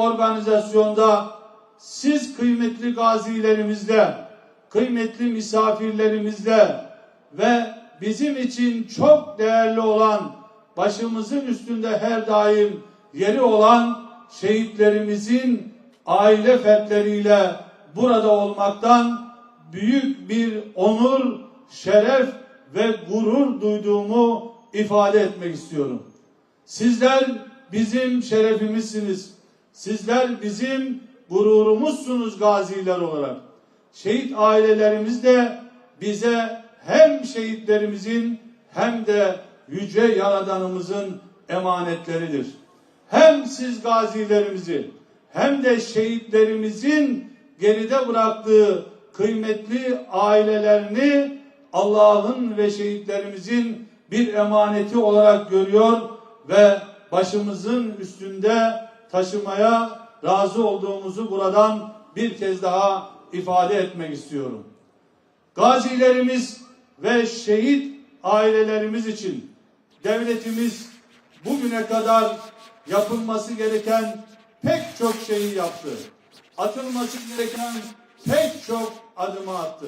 organizasyonda siz kıymetli gazilerimizle, kıymetli misafirlerimizle ve bizim için çok değerli olan başımızın üstünde her daim yeri olan şehitlerimizin aile fertleriyle burada olmaktan büyük bir onur, şeref ve gurur duyduğumu ifade etmek istiyorum. Sizler bizim şerefimizsiniz. Sizler bizim gururumuzsunuz gaziler olarak. Şehit ailelerimiz de bize hem şehitlerimizin hem de yüce yaradanımızın emanetleridir. Hem siz gazilerimizi hem de şehitlerimizin geride bıraktığı kıymetli ailelerini Allah'ın ve şehitlerimizin bir emaneti olarak görüyor ve başımızın üstünde taşımaya razı olduğumuzu buradan bir kez daha ifade etmek istiyorum. Gazilerimiz ve şehit ailelerimiz için devletimiz bugüne kadar yapılması gereken pek çok şeyi yaptı. Atılması gereken pek çok adımı attı.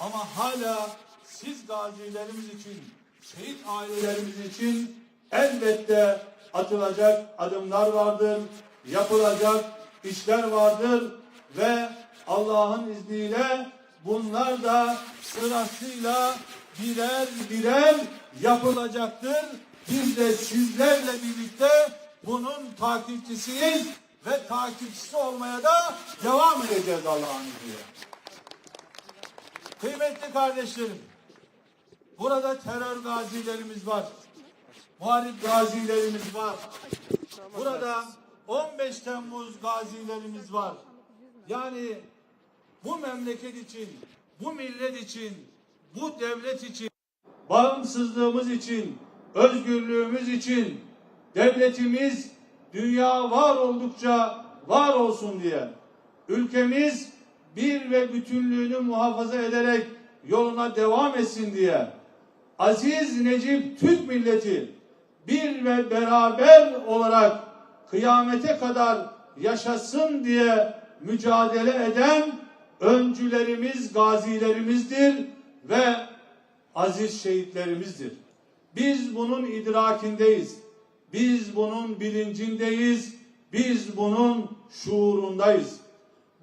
Ama hala siz gazilerimiz için, şehit ailelerimiz için elbette atılacak adımlar vardır, yapılacak işler vardır ve Allah'ın izniyle bunlar da sırasıyla birer birer yapılacaktır. Biz de sizlerle birlikte bunun takipçisiyiz ve takipçisi olmaya da devam edeceğiz Allah'ın izniyle. Kıymetli kardeşlerim, burada terör gazilerimiz var. Muharip gazilerimiz var. Burada 15 Temmuz gazilerimiz var. Yani bu memleket için, bu millet için, bu devlet için, bağımsızlığımız için, özgürlüğümüz için, devletimiz dünya var oldukça var olsun diye, ülkemiz bir ve bütünlüğünü muhafaza ederek yoluna devam etsin diye, aziz Necip Türk milleti bir ve beraber olarak kıyamete kadar yaşasın diye mücadele eden öncülerimiz, gazilerimizdir ve aziz şehitlerimizdir. Biz bunun idrakindeyiz. Biz bunun bilincindeyiz. Biz bunun şuurundayız.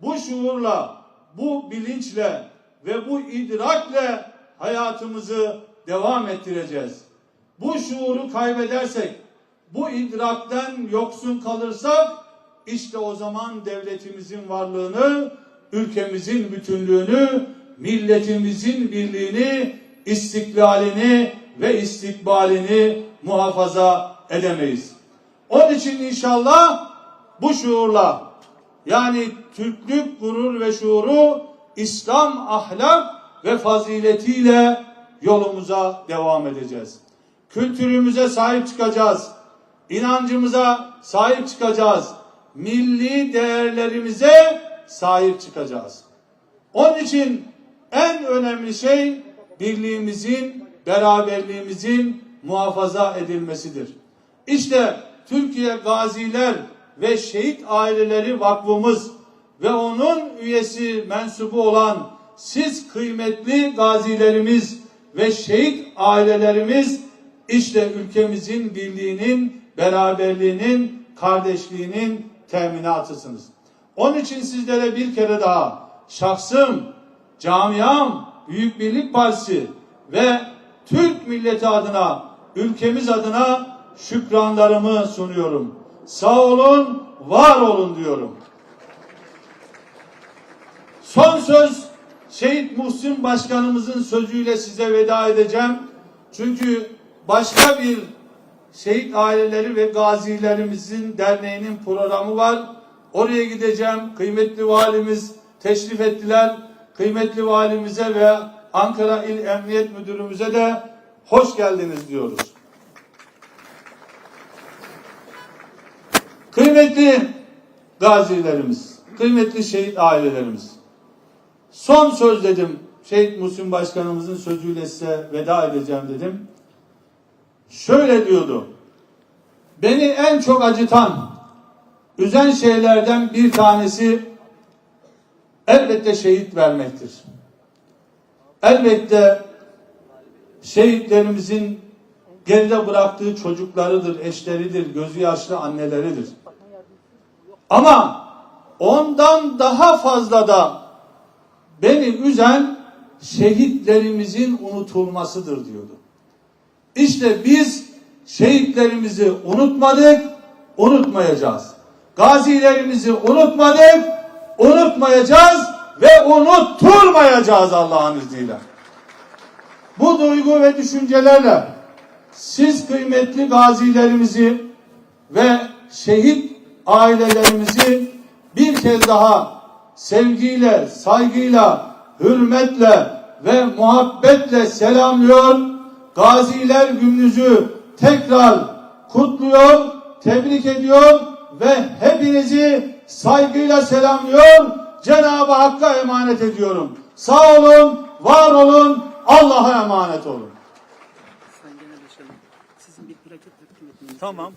Bu şuurla, bu bilinçle ve bu idrakle hayatımızı devam ettireceğiz. Bu şuuru kaybedersek, bu idrakten yoksun kalırsak işte o zaman devletimizin varlığını, ülkemizin bütünlüğünü, milletimizin birliğini, istiklalini ve istikbalini muhafaza edemeyiz. Onun için inşallah bu şuurla yani Türklük gurur ve şuuru İslam ahlak ve faziletiyle yolumuza devam edeceğiz. Kültürümüze sahip çıkacağız. İnancımıza sahip çıkacağız. Milli değerlerimize sahip çıkacağız. Onun için en önemli şey birliğimizin, beraberliğimizin muhafaza edilmesidir. İşte Türkiye Gaziler ve Şehit Aileleri Vakfımız ve onun üyesi mensubu olan siz kıymetli gazilerimiz ve şehit ailelerimiz işte ülkemizin birliğinin, beraberliğinin, kardeşliğinin teminatısınız. Onun için sizlere bir kere daha şahsım, camiam, Büyük Birlik Partisi ve Türk milleti adına, ülkemiz adına şükranlarımı sunuyorum. Sağ olun, var olun diyorum. Son söz Şehit Muhsin Başkanımızın sözüyle size veda edeceğim. Çünkü başka bir şehit aileleri ve gazilerimizin derneğinin programı var. Oraya gideceğim. Kıymetli valimiz teşrif ettiler. Kıymetli valimize ve Ankara İl Emniyet Müdürümüze de hoş geldiniz diyoruz. Kıymetli gazilerimiz, kıymetli şehit ailelerimiz. Son söz dedim. Şehit Muhsin Başkanımızın sözüyle size veda edeceğim dedim. Şöyle diyordu. Beni en çok acıtan, üzen şeylerden bir tanesi elbette şehit vermektir. Elbette şehitlerimizin geride bıraktığı çocuklarıdır, eşleridir, gözü yaşlı anneleridir. Ama ondan daha fazla da beni üzen şehitlerimizin unutulmasıdır diyordu. İşte biz şehitlerimizi unutmadık, unutmayacağız. Gazilerimizi unutmadık, unutmayacağız ve unutturmayacağız Allah'ın izniyle. Bu duygu ve düşüncelerle siz kıymetli gazilerimizi ve şehit ailelerimizi bir kez daha sevgiyle, saygıyla, hürmetle ve muhabbetle selamlıyor. Gaziler gününüzü tekrar kutluyor, tebrik ediyor ve hepinizi saygıyla selamlıyor. Cenab-ı Hakk'a emanet ediyorum. Sağ olun, var olun, Allah'a emanet olun. Tamam.